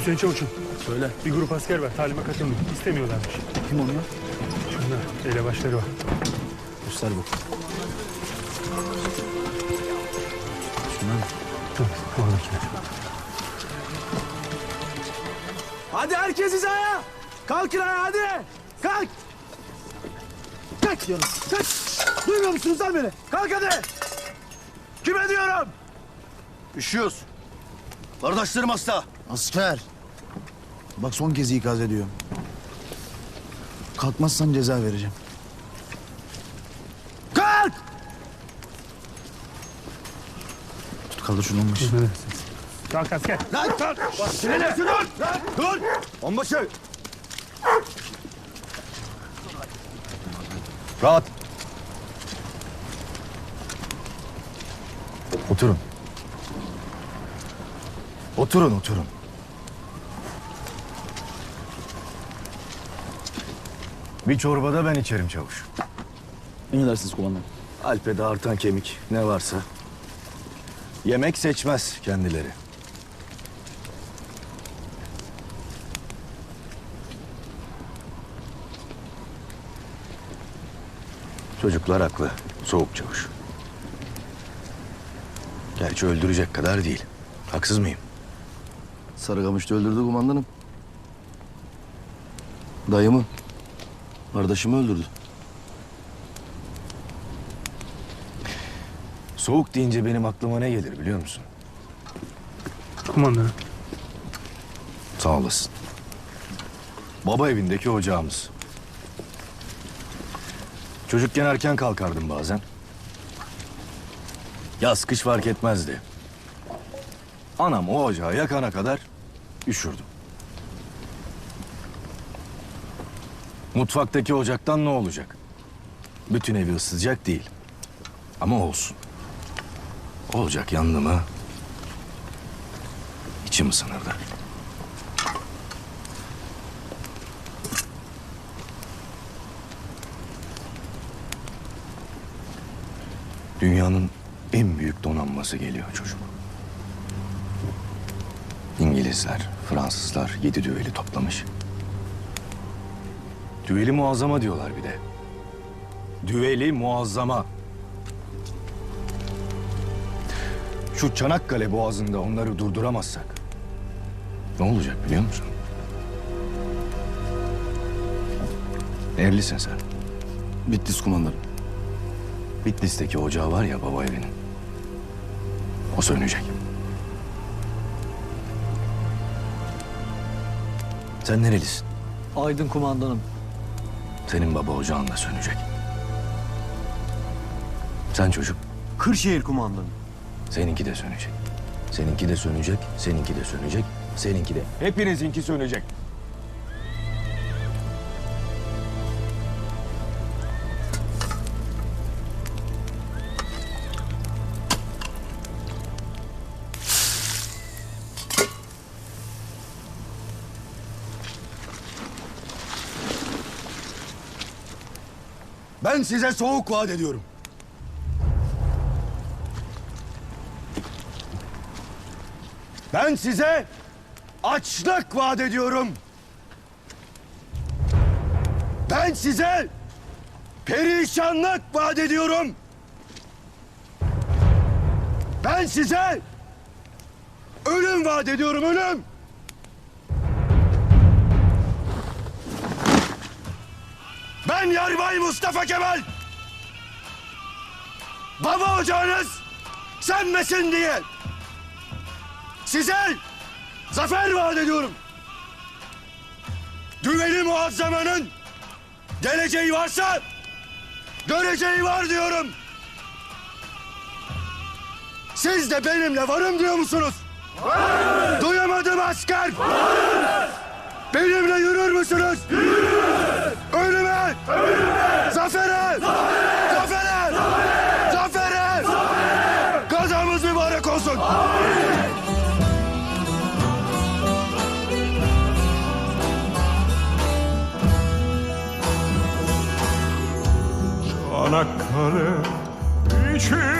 Hüseyin Çavuş'um. Söyle. Bir grup asker var. Talime katılmıyor. İstemiyorlarmış. Kim onlar? Şunlar. Elebaşları var. Göster bak. Şunlar mı? Tamam. Oradakiler. Hadi herkes hizaya. Kalkın ayağa hadi. Kalk. Kalk diyorum. Kalk. Duymuyor musunuz lan beni? Kalk hadi. Kime diyorum? Üşüyoruz. Kardeşlerim hasta. Asker. Bak son kez ikaz ediyorum. Kalkmazsan ceza vereceğim. Kalk. Tut kaldır şunu. Emredersiniz. Kalk asker. Lan kalk. Bak sinirle. Dur. Dur. Onbaşı. Rahat. Oturun. Oturun, oturun. Bir çorbada ben içerim çavuş. Emredersiniz kumandanım. Alpede artan kemik ne varsa. Yemek seçmez kendileri. Çocuklar haklı. Soğuk çavuş. Gerçi öldürecek kadar değil. Haksız mıyım? Sarıkamış'ta öldürdü kumandanım. Dayımı. Kardeşimi öldürdü. Soğuk deyince benim aklıma ne gelir biliyor musun? Kumandanım. Sağ olasın. Baba evindeki ocağımız. Çocukken erken kalkardım bazen. Yaz kış fark etmezdi. Anam o ocağı yakana kadar üşürdüm. Mutfaktaki ocaktan ne olacak? Bütün evi ısıtacak değil. Ama olsun. O ocak yandı mı içim ısınırdı. Dünyanın en büyük donanması geliyor çocuk. İngilizler, Fransızlar yedi düveli toplamış. Düveli muazzama diyorlar bir de. Düveli muazzama. Şu Çanakkale boğazında onları durduramazsak ne olacak biliyor musun? Evlisin sen. Bitlis kumandanım. Bitlis'teki ocağı var ya baba evinin. O sönecek. Sen nerelisin? Aydın kumandanım. Senin baba ocağın da sönecek. Sen çocuk, Kırşehir kumandanı. seninki de sönecek. Seninki de sönecek, seninki de sönecek, seninki de. Hepinizinki sönecek. Ben size soğuk vaat ediyorum. Ben size açlık vaat ediyorum. Ben size perişanlık vaat ediyorum. Ben size ölüm vaat ediyorum, ölüm. Ben Yarbay Mustafa Kemal. Baba ocağınız sönmesin diye size zafer vaat ediyorum. Düveli muazzamanın geleceği varsa göreceği var diyorum. Siz de benimle varım diyor musunuz? Var. Duyamadım asker. Var. Benimle yürür müsünüz? Yürür. Ölüme. Ölüme. Zafere. Zafere. Zafere. Zafere. Zafere. Zafere. Kazamız mübarek olsun. Çanakkale içinde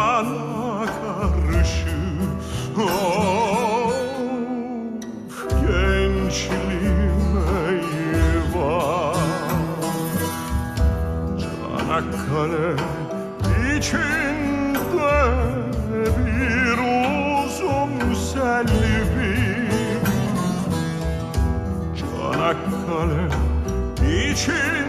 düşmana karşı Of gençliğim eyvah Çanakkale içinde bir uzun selvi. Çanakkale için